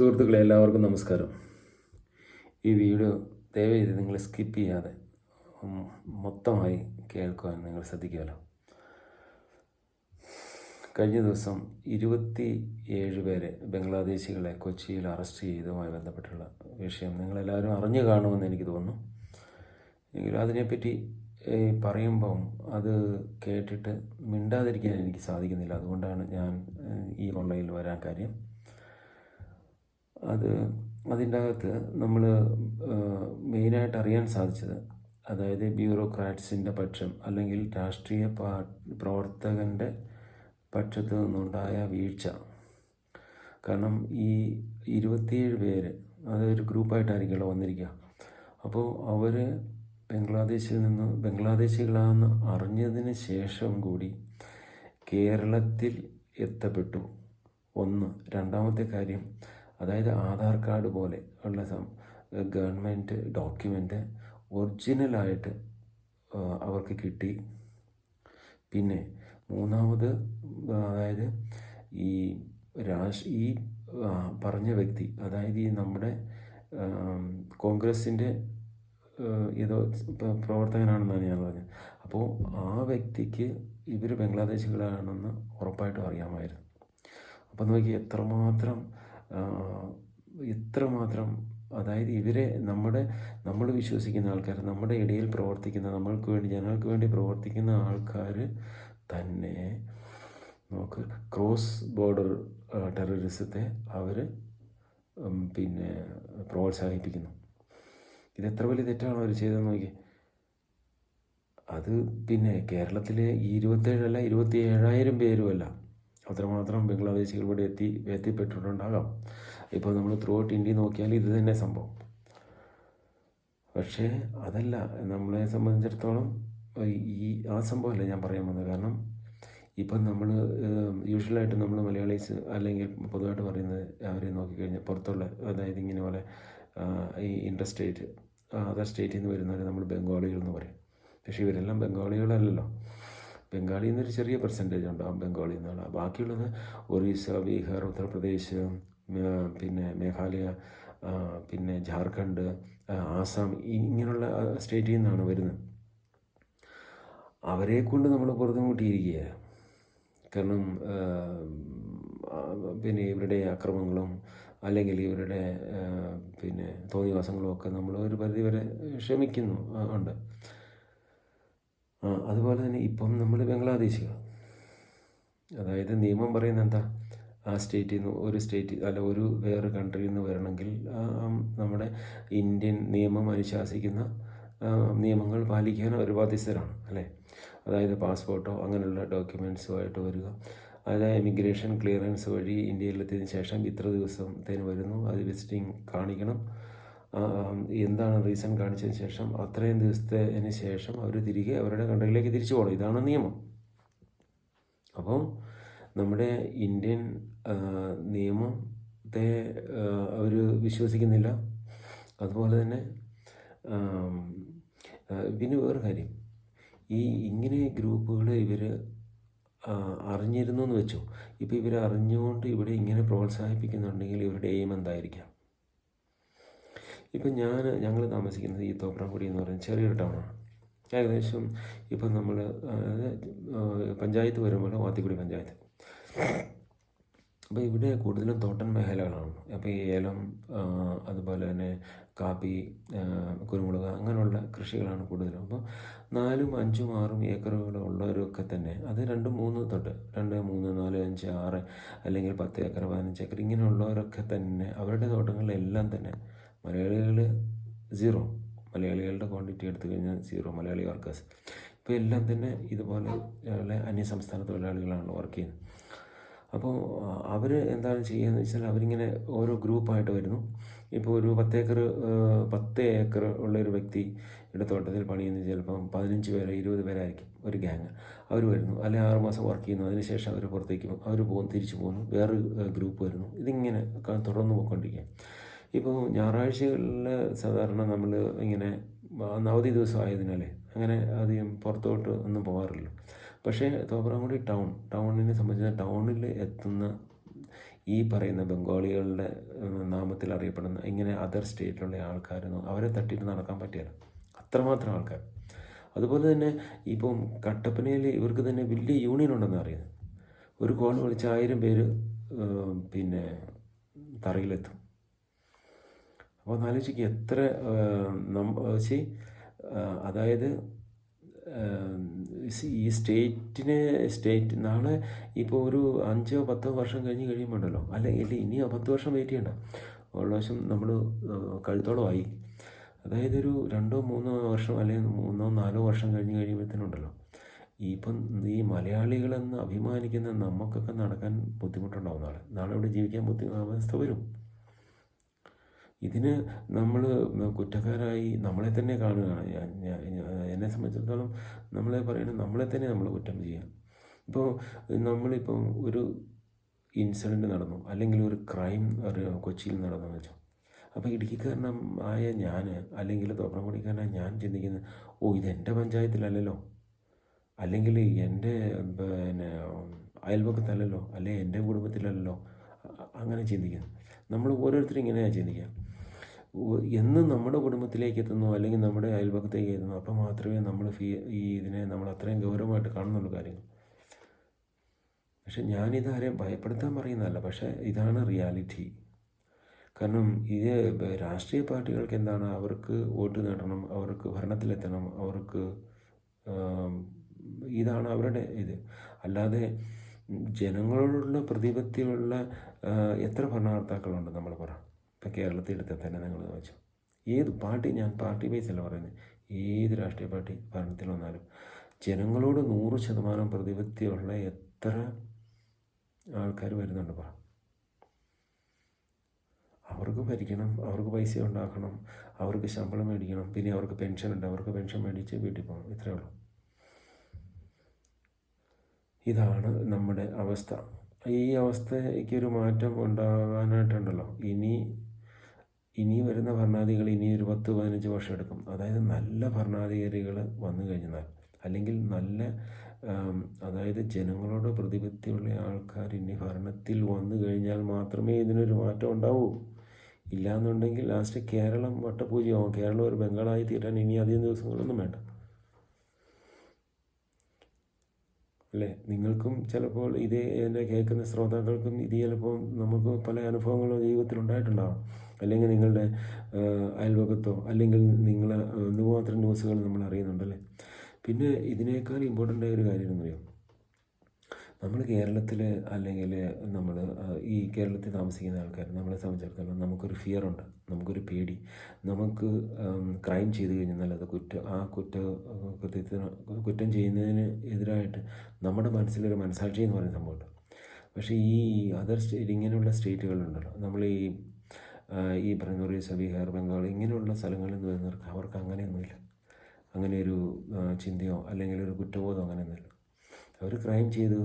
സുഹൃത്തുക്കളെ എല്ലാവർക്കും നമസ്കാരം. ഈ വീഡിയോ ദയവേത് നിങ്ങൾ സ്കിപ്പ് ചെയ്യാതെ മൊത്തമായി കേൾക്കുവാൻ നിങ്ങൾ ശ്രദ്ധിക്കുമല്ലോ. കഴിഞ്ഞ ദിവസം ഇരുപത്തി ഏഴ് പേരെ ബംഗ്ലാദേശികളെ കൊച്ചിയിൽ അറസ്റ്റ് ചെയ്തതുമായി ബന്ധപ്പെട്ടുള്ള വിഷയം നിങ്ങളെല്ലാവരും അറിഞ്ഞു കാണുമെന്ന് എനിക്ക് തോന്നുന്നു. എങ്കിലും അതിനെപ്പറ്റി പറയുമ്പം അത് കേട്ടിട്ട് മിണ്ടാതിരിക്കാൻ എനിക്ക് സാധിക്കുന്നില്ല. അതുകൊണ്ടാണ് ഞാൻ ഈ ഓൺലൈനിൽ വരാൻ കാര്യം. അത് അതിന്റെ അകത്ത് നമ്മൾ മെയിനായിട്ട് അറിയാൻ സാധിച്ചത് അതായത് ബ്യൂറോക്രാറ്റ്സിന്റെ പക്ഷം അല്ലെങ്കിൽ രാഷ്ട്രീയ പാ പ്രവർത്തകന്റെ പക്ഷത്ത് നിന്നുണ്ടായ വീഴ്ച. കാരണം ഈ ഇരുപത്തിയേഴ് പേര് അതൊരു ഗ്രൂപ്പായിട്ടായിരിക്കുമല്ലോ വന്നിരിക്കുക. അപ്പോൾ അവർ ബംഗ്ലാദേശിൽ നിന്ന് ബംഗ്ലാദേശികളാണെന്ന് അറിഞ്ഞതിന് ശേഷം കൂടി കേരളത്തിൽ എത്തപ്പെട്ടു. ഒന്ന്. രണ്ടാമത്തെ കാര്യം അതായത് ആധാർ കാർഡ് പോലെ ഉള്ള ഗവൺമെന്റ് ഡോക്യുമെന്റ് ഒറിജിനലായിട്ട് അവർക്ക് കിട്ടി. പിന്നെ മൂന്നാമത് അതായത് ഈ രാഷ് ഈ പറഞ്ഞ വ്യക്തി അതായത് ഈ നമ്മുടെ കോൺഗ്രസിന്റെ ഏതോ പ്രവർത്തകനാണെന്നാണ് ഞാൻ പറഞ്ഞത്. അപ്പോൾ ആ വ്യക്തിക്ക് ഇവർ ബംഗ്ലാദേശികളാണെന്ന് ഉറപ്പായിട്ടും അറിയാമായിരുന്നു. അപ്പോൾ നോക്കി എത്രമാത്രം ആ, എത്രമാത്രം അതായത് ഇവരെ നമ്മുടെ നമ്മൾ വിശ്വസിക്കുന്ന ആൾക്കാർ നമ്മുടെ ഇടയിൽ പ്രവർത്തിക്കുന്ന നമ്മൾക്ക് വേണ്ടി ജനങ്ങൾക്ക് വേണ്ടി പ്രവർത്തിക്കുന്ന ആൾക്കാർ തന്നെ നമുക്ക് ക്രോസ് ബോർഡർ ടെററിസത്തെ അവർ പിന്നെ പ്രോത്സാഹിപ്പിക്കുന്നു. ഇത് എത്ര വലിയ തെറ്റാണ് അവർ ചെയ്തതെന്ന് നോക്കി. അത് പിന്നെ കേരളത്തിലെ ഇരുപത്തേഴല്ല ഇരുപത്തി ഏഴായിരം പേരുമല്ല. അത്രമാത്രം ബംഗ്ലാദേശികൾ ഇവിടെ എത്തി എത്തിപ്പെട്ടിട്ടുണ്ടാകാം. ഇപ്പോൾ നമ്മൾ ത്രൂ ഔട്ട് ഇന്ത്യ നോക്കിയാൽ ഇത് തന്നെ സംഭവം. പക്ഷേ അതല്ല നമ്മളെ സംബന്ധിച്ചിടത്തോളം ഈ ആ സംഭവമല്ല ഞാൻ പറയാൻ വന്നത്. കാരണം ഇപ്പം നമ്മൾ യൂഷ്വലായിട്ട് നമ്മൾ മലയാളീസ് അല്ലെങ്കിൽ പൊതുവായിട്ട് പറയുന്നത് അവരെ നോക്കിക്കഴിഞ്ഞാൽ പുറത്തുള്ള അതായത് ഇങ്ങനെ പോലെ ഈ ഇന്റർ സ്റ്റേറ്റ് അതർ സ്റ്റേറ്റിൽ നിന്ന് വരുന്നവരെ നമ്മൾ ബംഗാളികൾ എന്ന് പറയും. പക്ഷേ ഇവരെല്ലാം ബംഗാളികളല്ലല്ലോ. ബംഗാളി എന്നൊരു ചെറിയ പെർസെന്റേജ് ഉണ്ടാകും ബംഗാളി എന്നുള്ള ബാക്കിയുള്ളത് ഒറീസ ബീഹാർ ഉത്തർപ്രദേശ് പിന്നെ മേഘാലയ പിന്നെ ജാർഖണ്ഡ് ആസാം ഇങ്ങനെയുള്ള സ്റ്റേറ്റിൽ നിന്നാണ് വരുന്നത്. അവരെ കൊണ്ട് നമ്മൾ പുറത്തുമുട്ടിയിരിക്കുകയാണ് കാരണം പിന്നെ ഇവരുടെ അക്രമങ്ങളും അല്ലെങ്കിൽ ഇവരുടെ പിന്നെ തോന്നിവാസങ്ങളും ഒക്കെ നമ്മൾ ഒരു പരിധിവരെ ക്ഷമിക്കുന്നു ഉണ്ട്. അതുപോലെ തന്നെ ഇപ്പം നമ്മൾ ബംഗ്ലാദേശികൾ അതായത് നിയമം പറയുന്നത് എന്താ? ആ സ്റ്റേറ്റിൽ നിന്ന് ഒരു സ്റ്റേറ്റ് അല്ല ഒരു വേറെ കൺട്രിയിൽ നിന്ന് വരണമെങ്കിൽ നമ്മുടെ ഇന്ത്യൻ നിയമം അനുശാസിക്കുന്ന നിയമങ്ങൾ പാലിക്കാൻ അവർ ബാധ്യസ്ഥരാണ് അല്ലേ? അതായത് പാസ്പോർട്ടോ അങ്ങനെയുള്ള ഡോക്യുമെൻസുമായിട്ട് വരിക. അതായത് ഇമിഗ്രേഷൻ ക്ലിയറൻസ് വഴി ഇന്ത്യയിലെത്തിയതിന് ശേഷം ഇത്ര ദിവസത്തേന് വരുന്നു. അത് വിസിറ്റിംഗ് കാണിക്കണം. എന്താണ് റീസൺ കാണിച്ചതിന് ശേഷം അത്രയും ദിവസത്തിന് ശേഷം അവർ തിരികെ അവരുടെ കൺട്രിയിലേക്ക് തിരിച്ചു പോകണം. ഇതാണ് നിയമം. അപ്പോൾ നമ്മുടെ ഇന്ത്യൻ നിയമത്തെ അവർ വിശ്വസിക്കുന്നില്ല. അതുപോലെ തന്നെ പിന്നെ വേറെ കാര്യം. ഈ ഇങ്ങനെ ഗ്രൂപ്പുകൾ ഇവർ അറിഞ്ഞിരുന്നു എന്ന് വെച്ചോ. ഇപ്പോൾ ഇവർ അറിഞ്ഞുകൊണ്ട് ഇവിടെ ഇങ്ങനെ പ്രോത്സാഹിപ്പിക്കുന്നുണ്ടെങ്കിൽ ഇവരുടെ എയിം എന്തായിരിക്കാം? ഇപ്പം ഞാൻ ഞങ്ങൾ താമസിക്കുന്നത് ഈ തോപ്രാംകുടി എന്ന് പറയുന്ന ചെറിയൊരു ടൗണാണ് ഏകദേശം ഇപ്പം നമ്മൾ പഞ്ചായത്ത് വരുമ്പോൾ വാത്തിക്കുടി പഞ്ചായത്ത്. അപ്പോൾ ഇവിടെ കൂടുതലും തോട്ടൻ മേഖലകളാണ്. അപ്പോൾ ഈ ഏലം അതുപോലെ തന്നെ കാപ്പി കുരുമുളക് അങ്ങനെയുള്ള കൃഷികളാണ് കൂടുതലും. അപ്പോൾ നാലും അഞ്ചും ആറും ഏക്കറുകളും ഉള്ളവരൊക്കെ തന്നെ അത് രണ്ട് മൂന്ന് തൊട്ട് രണ്ട് മൂന്ന് നാല് അഞ്ച് ആറ് അല്ലെങ്കിൽ പത്ത് ഏക്കർ പതിനഞ്ച് ഏക്കർ ഇങ്ങനെയുള്ളവരൊക്കെ തന്നെ അവരുടെ തോട്ടങ്ങളിലെല്ലാം തന്നെ മലയാളികൾ സീറോ മലയാളികളുടെ ക്വാണ്ടിറ്റി എടുത്തു കഴിഞ്ഞാൽ സീറോ മലയാളി വർക്കേഴ്സ് ഇപ്പോൾ എല്ലാം തന്നെ ഇതുപോലെ അന്യസംസ്ഥാന തൊഴിലാളികളാണ് വർക്ക് ചെയ്യുന്നത്. അപ്പോൾ അവർ എന്താണ് ചെയ്യുകയെന്ന് വെച്ചാൽ അവരിങ്ങനെ ഓരോ ഗ്രൂപ്പായിട്ട് വരുന്നു. ഇപ്പോൾ ഒരു പത്ത് ഏക്കർ പത്ത് ഏക്കർ ഉള്ള ഒരു വ്യക്തി ഇവിടെ തോട്ടത്തിൽ പണിയുന്നത് ചിലപ്പം പതിനഞ്ച് പേരോ ഇരുപത് പേരായിരിക്കും ഒരു ഗ്യാങ് അവർ വരുന്നു. അല്ലെങ്കിൽ ആറ് മാസം വർക്ക് ചെയ്യുന്നു. അതിനുശേഷം അവർ പുറത്തേക്ക് അവർ പോകും തിരിച്ചു പോകുന്നു. വേറൊരു ഗ്രൂപ്പ് വരുന്നു. ഇതിങ്ങനെ തുടർന്ന് പോയിക്കൊണ്ടിരിക്കുക ഇപ്പോൾ ഞായറാഴ്ചകളിൽ സാധാരണ നമ്മൾ ഇങ്ങനെ അവധി ദിവസം ആയതിനാലേ അങ്ങനെ അധികം പുറത്തോട്ട് ഒന്നും പോകാറില്ല പക്ഷേ തോപ്രാംകുടി ടൗൺ ടൗണിനെ സംബന്ധിച്ച് ടൗണിൽ എത്തുന്ന ഈ പറയുന്ന ബംഗാളികളുടെ നാമത്തിൽ അറിയപ്പെടുന്ന ഇങ്ങനെ അതർ സ്റ്റേറ്റിലുള്ള ആൾക്കാരൊന്നും അവരെ തട്ടിയിട്ട് നടക്കാൻ പറ്റില്ല. അത്രമാത്രം ആൾക്കാർ അതുപോലെ തന്നെ ഇപ്പം കട്ടപ്പനയിൽ ഇവർക്ക് തന്നെ വലിയ യൂണിയൻ ഉണ്ടെന്ന് അറിയുന്നത്. ഒരു കോൾ വിളിച്ച ആയിരം പേര് പിന്നെ തറയിലെത്തും. അപ്പോൾ ഒന്നാലോചിക്കുക എത്ര നമ്മി അതായത് ഈ സ്റ്റേറ്റിനെ സ്റ്റേറ്റ് നാളെ ഇപ്പോൾ ഒരു അഞ്ചോ പത്തോ വർഷം കഴിഞ്ഞ് കഴിയുമ്പോണ്ടല്ലോ? അല്ലെങ്കിൽ ഇനി പത്ത് വർഷം വെയിറ്റ് ചെയ്യണ്ട. ഓൾമോസ്റ്റ് നമ്മൾ കഴുത്തോളമായി അതായത് ഒരു രണ്ടോ മൂന്നോ വർഷം അല്ലെങ്കിൽ മൂന്നോ നാലോ വർഷം കഴിഞ്ഞ് കഴിയുമ്പോഴത്തേനുണ്ടല്ലോ. ഇപ്പം ഈ മലയാളികളെന്ന് അഭിമാനിക്കുന്ന നമുക്കൊക്കെ നടക്കാൻ ബുദ്ധിമുട്ടുണ്ടാവും നാളെ. നാളെ ഇവിടെ ജീവിക്കാൻ ബുദ്ധി അവസ്ഥ വരും. ഇതിന് നമ്മൾ കുറ്റക്കാരായി നമ്മളെ തന്നെ കാണുകയാണ് എന്നെ സംബന്ധിച്ചിടത്തോളം നമ്മളെ പറയുന്നത് നമ്മളെ തന്നെ നമ്മൾ കുറ്റം ചെയ്യാം ഇപ്പോൾ നമ്മളിപ്പം ഒരു ഇൻസിഡന്റ് നടന്നു. അല്ലെങ്കിൽ ഒരു ക്രൈം കൊച്ചിയിൽ നടന്നു വെച്ചോ. അപ്പോൾ ഇടുക്കിക്കാരനം ആയ ഞാൻ അല്ലെങ്കിൽ തോപ്രാംകുടിക്കാരനായ ഞാൻ ചിന്തിക്കുന്നത് ഓ ഇത് എന്റെ പഞ്ചായത്തിലല്ലല്ലോ? അല്ലെങ്കിൽ എന്റെ പിന്നെ അയൽപക്കത്തല്ലല്ലോ? അല്ലെങ്കിൽ എന്റെ കുടുംബത്തിലല്ലല്ലോ? അങ്ങനെ ചിന്തിക്കുന്നത് നമ്മൾ ഓരോരുത്തരും ഇങ്ങനെയാണ് ചിന്തിക്കുക. എന്ന് നമ്മുടെ കുടുംബത്തിലേക്ക് എത്തുന്നു അല്ലെങ്കിൽ നമ്മുടെ അയൽപക്കത്തേക്ക് എത്തുന്നു അപ്പോൾ മാത്രമേ നമ്മൾ ഫീ ഈ ഇതിനെ നമ്മൾ അത്രയും ഗൗരവമായിട്ട് കാണുന്നുള്ളൂ കാര്യങ്ങൾ. പക്ഷെ ഞാനിത് ആരെയും ഭയപ്പെടുത്താൻ പറയുന്നതല്ല പക്ഷെ ഇതാണ് റിയാലിറ്റി. കാരണം ഇത് രാഷ്ട്രീയ പാർട്ടികൾക്ക് എന്താണ് അവർക്ക് വോട്ട് നേടണം അവർക്ക് ഭരണത്തിലെത്തണം അവർക്ക് ഇതാണ് അവരുടെ ഇത്. അല്ലാതെ ജനങ്ങളോടുള്ള പ്രതിപത്തിയുള്ള എത്ര ഭരണകർത്താക്കളുണ്ട് നമ്മൾ പറ? ഇപ്പം കേരളത്തിൽ എടുത്താൽ തന്നെ നിങ്ങൾ വെച്ചു ഏത് പാർട്ടി? ഞാൻ പാർട്ടി ബേസ് അല്ല പറയുന്നത്. ഏത് രാഷ്ട്രീയ പാർട്ടി ഭരണത്തിൽ വന്നാലും ജനങ്ങളോട് നൂറ് ശതമാനം പ്രതിപത്തിയുള്ള എത്ര ആൾക്കാർ വരുന്നുണ്ട് പറ അവർക്ക് ഭരിക്കണം അവർക്ക് പൈസ ഉണ്ടാക്കണം അവർക്ക് ശമ്പളം മേടിക്കണം പിന്നെ അവർക്ക് പെൻഷൻ ഉണ്ട് അവർക്ക് പെൻഷൻ മേടിച്ച് വീട്ടിൽ പോകണം. ഇത്രയേ ഉള്ളൂ. ഇതാണ് നമ്മുടെ അവസ്ഥ. ഈ അവസ്ഥയ്ക്ക് ഒരു മാറ്റം ഉണ്ടാകാനായിട്ടുണ്ടല്ലോ. ഇനി ഇനി വരുന്ന ഭരണാധികൾ ഇനി ഒരു പത്ത് പതിനഞ്ച് വർഷം എടുക്കും. അതായത് നല്ല ഭരണാധികാരികൾ വന്നു കഴിഞ്ഞാൽ അല്ലെങ്കിൽ നല്ല അതായത് ജനങ്ങളോട് പ്രതിപത്തിയുള്ള ആൾക്കാർ ഇനി ഭരണത്തിൽ വന്നു കഴിഞ്ഞാൽ മാത്രമേ ഇതിനൊരു മാറ്റം ഉണ്ടാവൂ. ഇല്ലാന്നുണ്ടെങ്കിൽ ലാസ്റ്റ് കേരളം വട്ടപൂജയാവും. കേരളം ഒരു ബംഗാളായി തീരാൻ ഇനി അധികം ദിവസങ്ങളൊന്നും വേണ്ട. അല്ലേ? നിങ്ങൾക്കും ചിലപ്പോൾ ഇതേ എന്നെ കേൾക്കുന്ന ശ്രോതാക്കൾക്കും ഇത് ചിലപ്പോൾ നമുക്ക് പല അനുഭവങ്ങളും ജീവിതത്തിൽ ഉണ്ടായിട്ടുണ്ടാവും. അല്ലെങ്കിൽ നിങ്ങളുടെ അയൽവക്കത്തോ അല്ലെങ്കിൽ നിങ്ങൾ മാത്രം ന്യൂസുകൾ നമ്മൾ അറിയുന്നുണ്ടല്ലേ? പിന്നെ ഇതിനേക്കാൾ ഇമ്പോർട്ടന്റ് ആയ ഒരു കാര്യം എന്നറിയാം നമ്മൾ കേരളത്തിൽ അല്ലെങ്കിൽ നമ്മൾ ഈ കേരളത്തിൽ താമസിക്കുന്ന ആൾക്കാർ നമ്മളെ സംബന്ധിച്ചിടത്തോളം നമുക്കൊരു ഫിയർ ഉണ്ട്. നമുക്കൊരു പേടി. നമുക്ക് ക്രൈം ചെയ്ത് കഴിഞ്ഞാൽ അത് കുറ്റ ആ കുറ്റ കൃത്യത്തിന് കുറ്റം ചെയ്യുന്നതിന് എതിരായിട്ട് നമ്മുടെ മനസ്സിലൊരു മനസാക്ഷി എന്ന് പറയുന്ന സംഭവമുണ്ട്. പക്ഷേ ഈ അതർ സ്റ്റേറ്റ് ഇങ്ങനെയുള്ള സ്റ്റേറ്റുകളുണ്ടല്ലോ നമ്മൾ ഈ ഈ പറയുന്ന ഒറീസ ബീഹാർ ബംഗാൾ ഇങ്ങനെയുള്ള സ്ഥലങ്ങളിൽ നിന്ന് വരുന്നവർക്ക് അവർക്ക് അങ്ങനെയൊന്നുമില്ല. അങ്ങനെ ഒരു ചിന്തയോ അല്ലെങ്കിൽ ഒരു കുറ്റബോധം അങ്ങനെയൊന്നുമില്ല. അവർ ക്രൈം ചെയ്ത്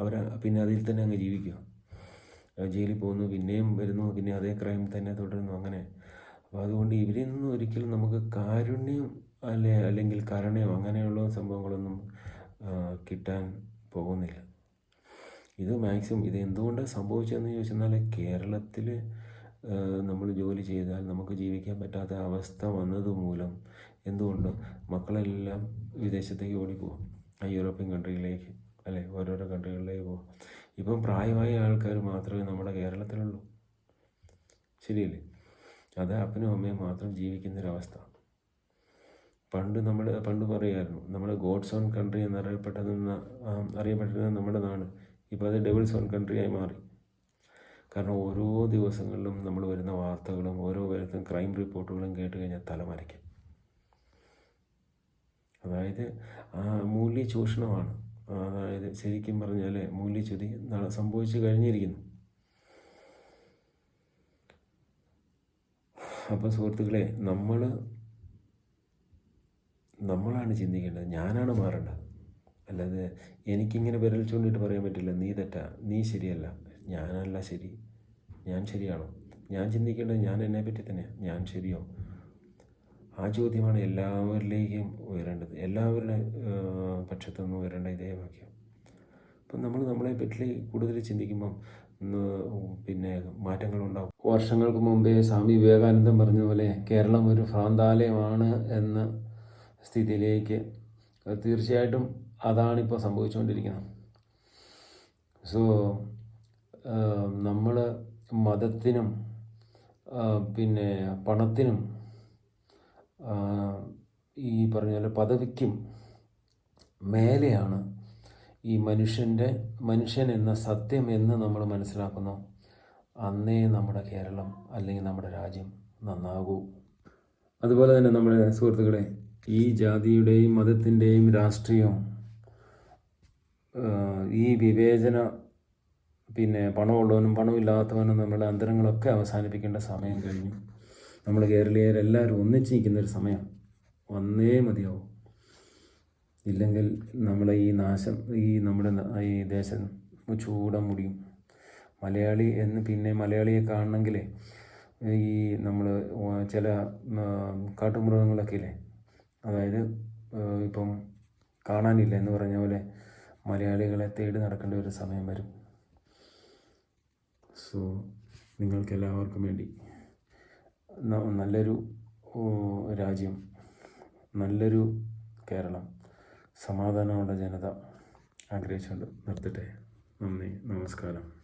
അവർ പിന്നെ അതിൽ തന്നെ അങ്ങ് ജീവിക്കുക. ജയിലിൽ പോകുന്നു പിന്നെയും വരുന്നു പിന്നെ അതേ ക്രൈം തന്നെ തുടരുന്നു അങ്ങനെ. അപ്പോൾ അതുകൊണ്ട് ഇവരിൽ നിന്നും ഒരിക്കലും നമുക്ക് കാരുണ്യം അല്ലെ അല്ലെങ്കിൽ കരുണയോ അങ്ങനെയുള്ള സംഭവങ്ങളൊന്നും കിട്ടാൻ പോകുന്നില്ല. ഇത് മാക്സിമം ഇത് എന്തുകൊണ്ടാണ് സംഭവിച്ചതെന്ന് ചോദിച്ചെന്നാൽ കേരളത്തിൽ നമ്മൾ ജോലി ചെയ്താൽ നമുക്ക് ജീവിക്കാൻ പറ്റാത്ത അവസ്ഥ വന്നത് മൂലം എന്തുകൊണ്ട് മക്കളെല്ലാം വിദേശത്തേക്ക് ഓടിപ്പോകും യൂറോപ്യൻ കൺട്രിയിലേക്ക് അല്ലെ ഓരോരോ കൺട്രികളിലേക്ക് പോകും. ഇപ്പം പ്രായമായ ആൾക്കാർ മാത്രമേ നമ്മുടെ കേരളത്തിലുള്ളൂ. ശരിയല്ലേ? അത് അപ്പനും അമ്മയും മാത്രം ജീവിക്കുന്നൊരവസ്ഥ. പണ്ട് നമ്മൾ പണ്ട് പറയുമായിരുന്നു നമ്മുടെ ഗോഡ്സ് ഓൺ കൺട്രി എന്നറിയപ്പെട്ടതെന്ന അറിയപ്പെട്ടിരുന്ന നമ്മുടെ നാട്. ഇപ്പോൾ അത് ഡെവിൾസ് ഓൺ ആയി മാറി. കാരണം ഓരോ ദിവസങ്ങളിലും നമ്മൾ വരുന്ന വാർത്തകളും ഓരോ വരുന്ന ക്രൈം റിപ്പോർട്ടുകളും കേട്ട് കഴിഞ്ഞാൽ തലമരയ്ക്കും അതായത് ആ മൂല്യ ചൂഷണമാണ് അതായത് ശരിക്കും പറഞ്ഞാൽ മൂല്യച്യുതി സംഭവിച്ചു കഴിഞ്ഞിരിക്കുന്നു. അപ്പോൾ സുഹൃത്തുക്കളെ നമ്മൾ നമ്മളാണ് ചിന്തിക്കേണ്ടത്. ഞാനാണ് മാറേണ്ടത്. അല്ലാതെ എനിക്കിങ്ങനെ വിരൽ ചൂണ്ടിയിട്ട് പറയാൻ പറ്റില്ല. നീ തെറ്റാ. നീ ശരിയല്ല. ഞാനല്ല ശരി. ഞാൻ ശരിയാണോ? ഞാൻ ചിന്തിക്കേണ്ടത് ഞാൻ എന്നെ പറ്റി തന്നെയാണ് ഞാൻ ശരിയോ? ആ ചോദ്യമാണ് എല്ലാവരിലേക്കും ഉയരേണ്ടത്. എല്ലാവരുടെ പക്ഷത്തു പക്ഷത്തുനിന്നും ഉയരേണ്ട ഇതേ വാക്യം. അപ്പം നമ്മൾ നമ്മളെ പറ്റി കൂടുതൽ ചിന്തിക്കുമ്പം പിന്നെ മാറ്റങ്ങളുണ്ടാവും. വർഷങ്ങൾക്ക് മുമ്പേ സ്വാമി വിവേകാനന്ദൻ പറഞ്ഞതുപോലെ കേരളം ഒരു ഭ്രാന്താലയമാണ് എന്ന സ്ഥിതിയിലേക്ക് തീർച്ചയായിട്ടും അതാണിപ്പോൾ സംഭവിച്ചുകൊണ്ടിരിക്കുന്നത്. സോ നമ്മൾ മതത്തിനും പിന്നെ പണത്തിനും ഈ പറഞ്ഞ പോലെ പദവിക്കും മേലെയാണ് ഈ മനുഷ്യന്റെ മനുഷ്യൻ എന്ന സത്യം എന്ന് നമ്മൾ മനസ്സിലാക്കുന്നു. അന്നേ നമ്മുടെ കേരളം അല്ലെങ്കിൽ നമ്മുടെ രാജ്യം നന്നാകൂ. അതുപോലെ തന്നെ നമ്മുടെ സുഹൃത്തുക്കളെ ഈ ജാതിയുടെയും മതത്തിന്റെയും രാഷ്ട്രീയവും ഈ വിവേചന പിന്നെ പണമുള്ളവനും പണമില്ലാത്തവനും നമ്മുടെ അന്തരങ്ങളൊക്കെ അവസാനിപ്പിക്കേണ്ട സമയം കഴിഞ്ഞു. നമ്മൾ കേരളീയരെല്ലാവരും ഒന്നിച്ച് നിൽക്കുന്ന ഒരു സമയം. വന്നേ മതിയാവും. ഇല്ലെങ്കിൽ നമ്മളെ ഈ നാശം ഈ നമ്മുടെ ഈ ദേശം ചൂടം മുടിയും. മലയാളി എന്ന് പിന്നെ മലയാളിയെ കാണണമെങ്കിൽ ഈ നമ്മൾ ചില കാട്ടുമൃഗങ്ങളൊക്കെ ഇല്ലേ? അതായത് ഇപ്പം കാണാനില്ല എന്ന് പറഞ്ഞ പോലെ മലയാളികളെ തേടി നടക്കേണ്ട ഒരു സമയം വരും. സോ നിങ്ങൾക്കെല്ലാവർക്കും വേണ്ടി. നല്ലൊരു രാജ്യം നല്ലൊരു കേരളം സമാധാനമുള്ള ജനത ആഗ്രഹിച്ചുകൊണ്ട് നിർത്തട്ടെ. നന്ദി നമസ്കാരം.